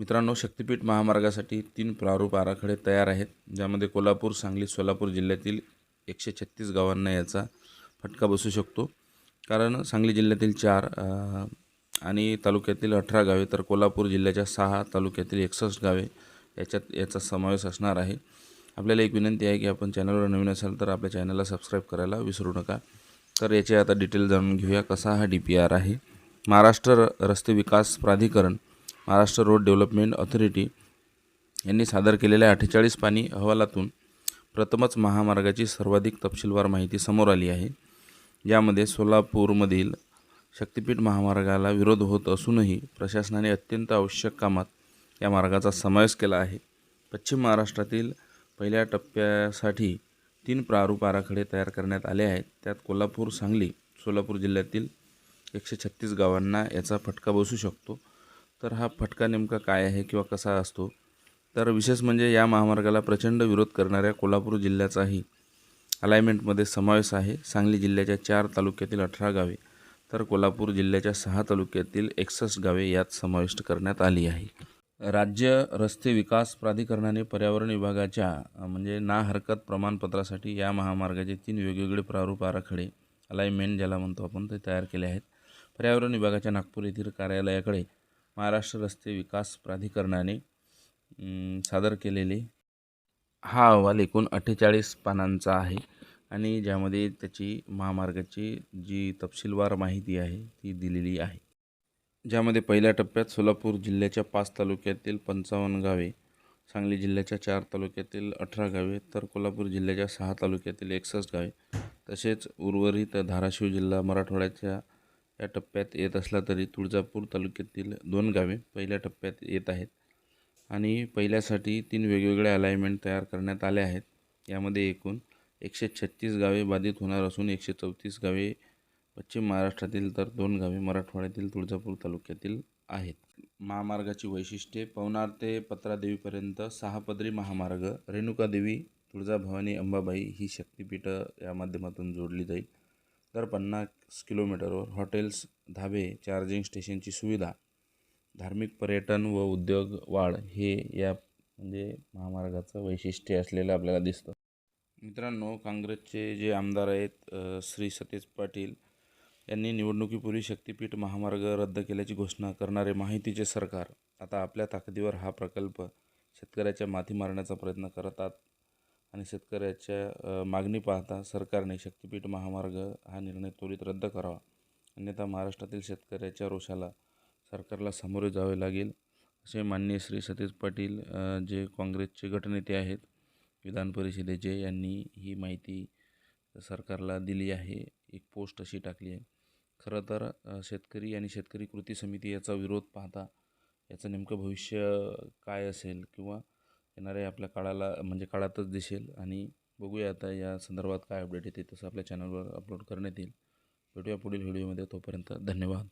मित्रांनो शक्तिपीठ महामार्गासाठी तीन प्रारूप आराखडे तयार आहेत ज्यामध्ये कोल्हापूर सांगली सोलापूर जिल्ह्यातील एकशे छत्तीस गावांना याचा फटका बसू शकतो. कारण सांगली जिल्ह्यातील चार आणि तालुक्यातील अठरा गावे तर कोल्हापूर जिल्ह्याच्या सहा तालुक्यातील एकसष्ट गावे याच्यात याचा समावेश असणार आहे. आपल्याला एक विनंती आहे की आपण चॅनलवर नवीन असाल तर आपल्या चॅनलला सबस्क्राईब करायला विसरू नका. तर याचे आता डिटेल जाणून घेऊया कसा हा डी पी आर आहे. महाराष्ट्र र- रस्ते विकास प्राधिकरण महाराष्ट्र रोड डेव्हलपमेंट ऑथॉरिटी यांनी सादर केलेल्या अठ्ठेचाळीस पाणी अहवालातून प्रथमच महामार्गाची सर्वाधिक तपशीलवार माहिती समोर आली आहे. यामध्ये सोलापूरमधील शक्तिपीठ महामार्गाला विरोध होत असूनही प्रशासनाने अत्यंत आवश्यक कामात या मार्गाचा समावेश केला आहे. पश्चिम महाराष्ट्रातील पहिल्या टप्प्यासाठी तीन प्रारूप आराखडे तयार करण्यात आले आहेत. त्यात कोल्हापूर सांगली सोलापूर जिल्ह्यातील एकशे छत्तीस गावांना याचा फटका बसू शकतो. तर हा फटका नेमका काय आहे किंवा कसा असतो? तर विशेष म्हणजे या महामार्गाला प्रचंड विरोध करणाऱ्या कोल्हापूर जिल्ह्याचाही अलाइनमेंटमध्ये समावेश आहे. सांगली जिल्ह्याच्या चार तालुक्यातील अठरा गावे तर कोल्हापूर जिल्ह्याच्या सहा तालुक्यातील एकसष्ट गावे यात समाविष्ट करण्यात आली आहे. राज्य रस्ते विकास प्राधिकरणाने पर्यावरण विभागाच्या म्हणजे ना हरकत प्रमाणपत्रासाठी या महामार्गाचे तीन वेगवेगळे प्रारूप आराखडे अलाइनमेंट ज्याला म्हणतो आपण ते तयार केले आहेत. पर्यावरण विभागाच्या नागपूर येथील कार्यालयाकडे महाराष्ट्र रस्ते विकास प्राधिकरणाने सादर केलेले हा अहवाल एकूण अठ्ठेचाळीस पानांचा आहे आणि ज्यामध्ये त्याची महामार्गाची जी तपशीलवार माहिती आहे ती दिलेली आहे. ज्यामध्ये पहिल्या टप्प्यात सोलापूर जिल्ह्याच्या पाच तालुक्यातील पंचावन्न गावे सांगली जिल्ह्याच्या चार तालुक्यातील अठरा गावे तर कोल्हापूर जिल्ह्याच्या सहा तालुक्यातील एकसष्ट गावे तसेच उर्वरित धाराशिव जिल्हा मराठवाड्याच्या या टप्प्यात येत असला तरी तुळजापूर तालुक्यातील दोन गावे पहिल्या टप्प्यात येत आहेत आणि पहिल्यासाठी तीन वेगवेगळे अलाइनमेंट तयार करण्यात आले आहेत. यामध्ये एकूण एकशे छत्तीस गावे बाधित होणार असून एकशे चौतीस गावे पश्चिम महाराष्ट्रातील तर दोन गावे मराठवाड्यातील तुळजापूर तालुक्यातील आहेत. महामार्गाची वैशिष्ट्ये पवनार ते पत्रादेवीपर्यंत सहापदरी महामार्ग रेणुकादेवी तुळजाभवानी अंबाबाई ही शक्तिपीठं या माध्यमातून जोडली जाईल. दर पन्नास किलोमीटरवर हॉटेल्स धाबे चार्जिंग स्टेशनची सुविधा धार्मिक पर्यटन व उद्योग वाढ हे या म्हणजे महामार्गाचं वैशिष्ट्य असलेलं आपल्याला दिसतं. मित्रांनो काँग्रेसचे जे आमदार आहेत श्री सतेज पाटील यांनी निवडणुकीपूर्वी शक्तिपीठ महामार्ग रद्द केल्याची घोषणा करणारे माहितीचे सरकार आता आपल्या ताकदीवर हा प्रकल्प शेतकऱ्याच्या माथी मारण्याचा प्रयत्न करतात. आणि शेतकऱ्याच्या मागणी पाहता सरकारने शक्तिपीठ महामार्ग हा निर्णय त्वरित रद्द करावा. अन्यथा महाराष्ट्रातील शेतकऱ्याच्या रोषाला सरकारला सामोरे जावे लागेल. असे माननीय श्री सतीश पाटील जे काँग्रेसचे गटनेते आहेत विधान परिषदेचे यांनी ही माहिती सरकारला दिली आहे. एक पोस्ट अशी टाकली आहे. खरं तर शेतकरी आणि शेतकरी कृती समिती याचा विरोध पाहता याचं नेमकं भविष्य काय असेल किंवा येणाऱ्या आपल्या काळाला म्हणजे काळातच दिसेल. आणि बघूया आता या संदर्भात काय अपडेट येते तसं आपल्या चॅनलवर अपलोड करण्यात येईल. भेटूया पुढील व्हिडिओमध्ये तोपर्यंत धन्यवाद.